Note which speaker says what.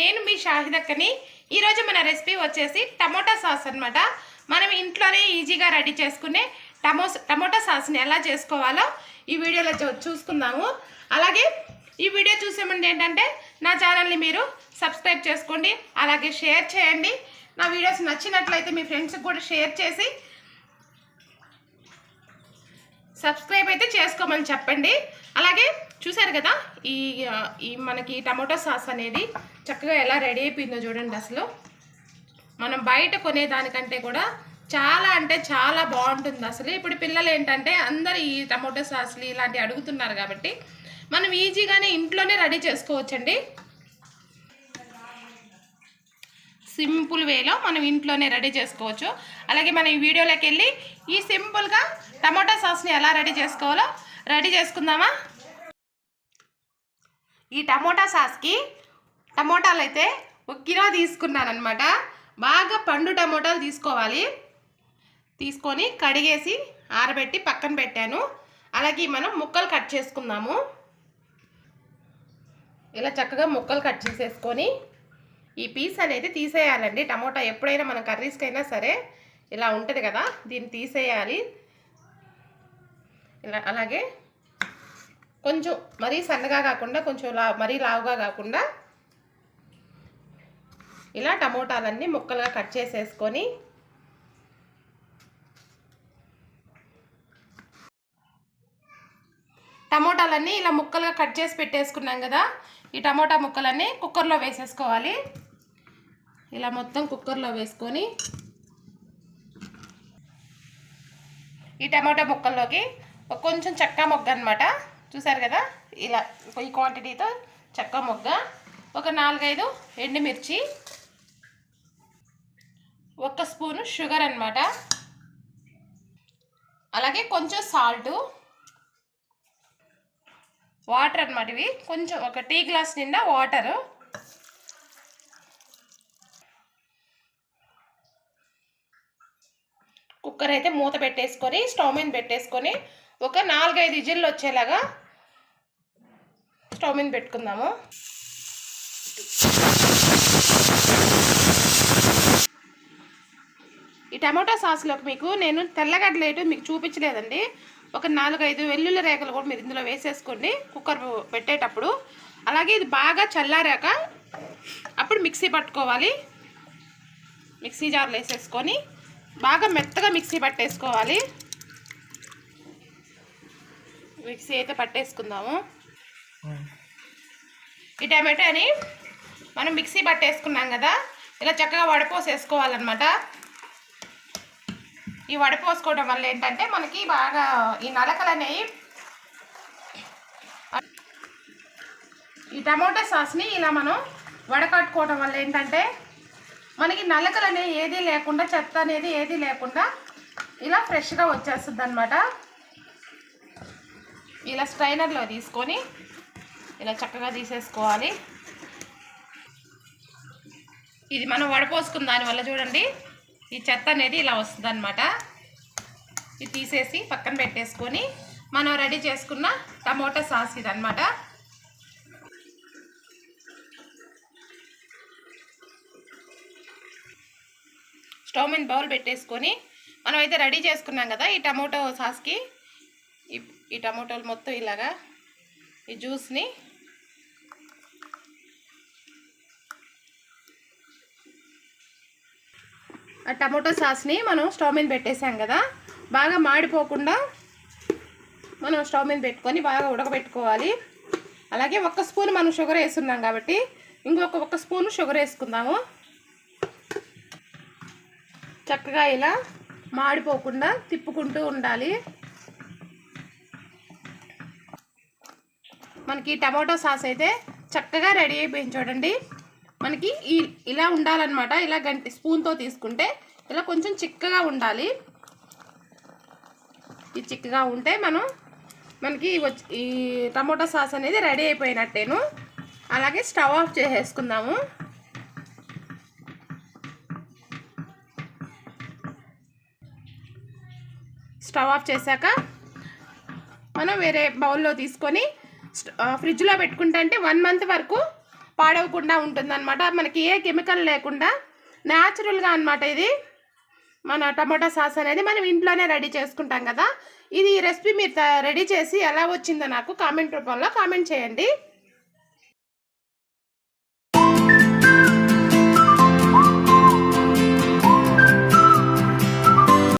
Speaker 1: నేను మీ షాహిదక్కని. ఈరోజు మన రెసిపీ వచ్చేసి టమోటా సాస్ అనమాట మనం ఇంట్లోనే ఈజీగా రెడీ చేసుకునే టమో టమోటా సాస్ని ఎలా చేసుకోవాలో ఈ వీడియోలో చూ- చూసుకుందాము. అలాగే ఈ వీడియో చూసే ముందు ఏంటంటే నా ఛానల్ని మీరు సబ్స్క్రైబ్ చేసుకోండి అలాగే షేర్ చేయండి. నా వీడియోస్ నచ్చినట్లయితే మీ ఫ్రెండ్స్కి కూడా షేర్ చేసి సబ్స్క్రైబ్ అయితే చేసుకోమని చెప్పండి. అలాగే చూసారు కదా? ఈ ఈ మనకి టమాటో సాస్ అనేది చక్కగా ఎలా రెడీ అయిపోయిందో చూడండి అసలు. మనం బయట కొనేదానికంటే కూడా చాలా అంటే చాలా బాగుంటుంది అసలు. ఇప్పుడు పిల్లలు ఏంటంటే అందరు ఈ టమాటో సాస్లు ఇలాంటివి అడుగుతున్నారు కాబట్టి మనం ఈజీగానే ఇంట్లోనే రెడీ చేసుకోవచ్చండి. సింపుల్ వేలో మనం ఇంట్లోనే రెడీ చేసుకోవచ్చు. అలాగే మనం ఈ వీడియోలోకి వెళ్ళి ఈ సింపుల్గా టమాటా సాస్ని ఎలా రెడీ చేసుకోవాలో రెడీ చేసుకుందామా? ఈ టమోటా సాస్కి టమోటాలు అయితే ఒక కిలో తీసుకున్నాను అనమాట బాగా పండు టమోటాలు తీసుకోవాలి. తీసుకొని కడిగేసి ఆరబెట్టి పక్కన పెట్టాను. అలాగే మనం ముక్కలు కట్ చేసుకుందాము. ఇలా చక్కగా ముక్కలు కట్ చేసేసుకొని ఈ పీస్ అనేది తీసేయాలండి. టమోటా ఎప్పుడైనా మనం కర్రీస్కైనా సరే ఇలా ఉంటుంది కదా దీన్ని తీసేయాలి. ఇలా అలాగే కొంచెం మరీ సన్నగా కాకుండా కొంచెం లా మరీ లావుగా కాకుండా ఇలా టమోటాలన్నీ ముక్కలుగా కట్ చేసేసుకొని టమోటాలన్నీ ఇలా ముక్కలుగా కట్ చేసి పెట్టేసుకున్నాం కదా ఈ టమోటా ముక్కలన్నీ కుక్కర్లో వేసేసుకోవాలి. ఇలా మొత్తం కుక్కర్లో వేసుకొని ఈ టమోటా ముక్కల్లోకి కొంచెం చెక్క మొగ్గ అనమాట చూసారు కదా? ఇలా ఈ క్వాంటిటీతో చెక్క మొగ్గ. ఒక నాలుగైదు ఎండుమిర్చి. ఒక స్పూను షుగర్ అనమాట అలాగే కొంచెం సాల్టు వాటర్ అనమాట ఇవి. కొంచెం ఒక టీ గ్లాస్ నిండా వాటరు. కుక్కర్ అయితే మూత పెట్టేసుకొని స్టవ్ మీద పెట్టేసుకొని ఒక నాలుగైదు ఇజిల్లు వచ్చేలాగా స్టవ్ మీద పెట్టుకుందాము. ఈ టమాటా సాస్లోకి మీకు నేను తెల్లగడ్డలు వేయటం మీకు చూపించలేదండి. ఒక నాలుగైదు వెల్లుల్లి రేఖలు కూడా మీరు ఇందులో వేసేసుకోండి. కుక్కర్ పెట్టేటప్పుడు. అలాగే ఇది బాగా చల్లారాక అప్పుడు మిక్సీ పట్టుకోవాలి. మిక్సీ జార్లో వేసేసుకొని బాగా మెత్తగా మిక్సీ పట్టేసుకోవాలి. మిక్సీ అయితే పట్టేసుకుందాము. ఈ టమాటాని మనం మిక్సీ పట్టేసుకున్నాం కదా ఇలా చక్కగా వడపోసేసుకోవాలన్నమాట. ఈ వడపోసుకోవడం వల్ల ఏంటంటే మనకి బాగా ఈ నలకలు అనేవి ఈ టమాటో సాస్ని ఇలా మనం వడకట్టుకోవడం వల్ల ఏంటంటే మనకి నలకలు అనేవి ఏదీ లేకుండా చెత్త అనేది ఏదీ లేకుండా ఇలా ఫ్రెష్గా వచ్చేస్తుంది అనమాట ఇలా స్ట్రైనర్లో తీసుకొని ఇలా చక్కగా తీసేసుకోవాలి. ఇది మనం వడపోసుకున్న దానివల్ల చూడండి ఈ చెత్త అనేది ఇలా వస్తుంది అనమాట ఇది తీసేసి పక్కన పెట్టేసుకొని మనం రెడీ చేసుకున్న టమోటా సాస్ ఇది అనమాట స్టవ్ మీద బౌల్ పెట్టేసుకొని మనం అయితే రెడీ చేసుకున్నాం కదా ఈ టమోటో సాస్కి. ఈ ఈ టమోటాలు మొత్తం ఇలాగా ఈ జ్యూస్ని టమోటో సాస్ని మనం స్టవ్ మీద పెట్టేసాం కదా బాగా మాడిపోకుండా మనం స్టవ్ మీద పెట్టుకొని బాగా ఉడకబెట్టుకోవాలి. అలాగే ఒక్క స్పూన్ మనం షుగర్ వేస్తున్నాం కాబట్టి ఇంకొక ఒక్క స్పూన్ షుగర్ వేసుకుందాము. చక్కగా ఇలా మాడిపోకుండా తిప్పుకుంటూ ఉండాలి. మనకి టమాటో సాస్ అయితే చక్కగా రెడీ అయిపోయింది చూడండి. మనకి ఈ ఇలా ఉండాలన్నమాట. ఇలా గంటి స్పూన్తో తీసుకుంటే ఇలా కొంచెం చిక్కగా ఉండాలి. ఈ చిక్కగా ఉంటే మనం మనకి వచ్చి ఈ టమోటా సాస్ అనేది రెడీ అయిపోయినట్టేను. అలాగే స్టవ్ ఆఫ్ చేసేసుకుందాము. స్టవ్ ఆఫ్ చేశాక మనం వేరే బౌల్లో తీసుకొని ఫ్రిడ్జ్లో పెట్టుకుంటే అంటే వన్ మంత్ వరకు పాడవకుండా ఉంటుందన్నమాట. మనకి ఏ కెమికల్ లేకుండా న్యాచురల్గా అనమాట ఇది. మన టమాటా సాస్ అనేది మనం ఇంట్లోనే రెడీ చేసుకుంటాం కదా. ఇది ఈ రెసిపీ మీరు రెడీ చేసి ఎలా వచ్చిందో నాకు కామెంట్ రూపంలో కామెంట్ చేయండి.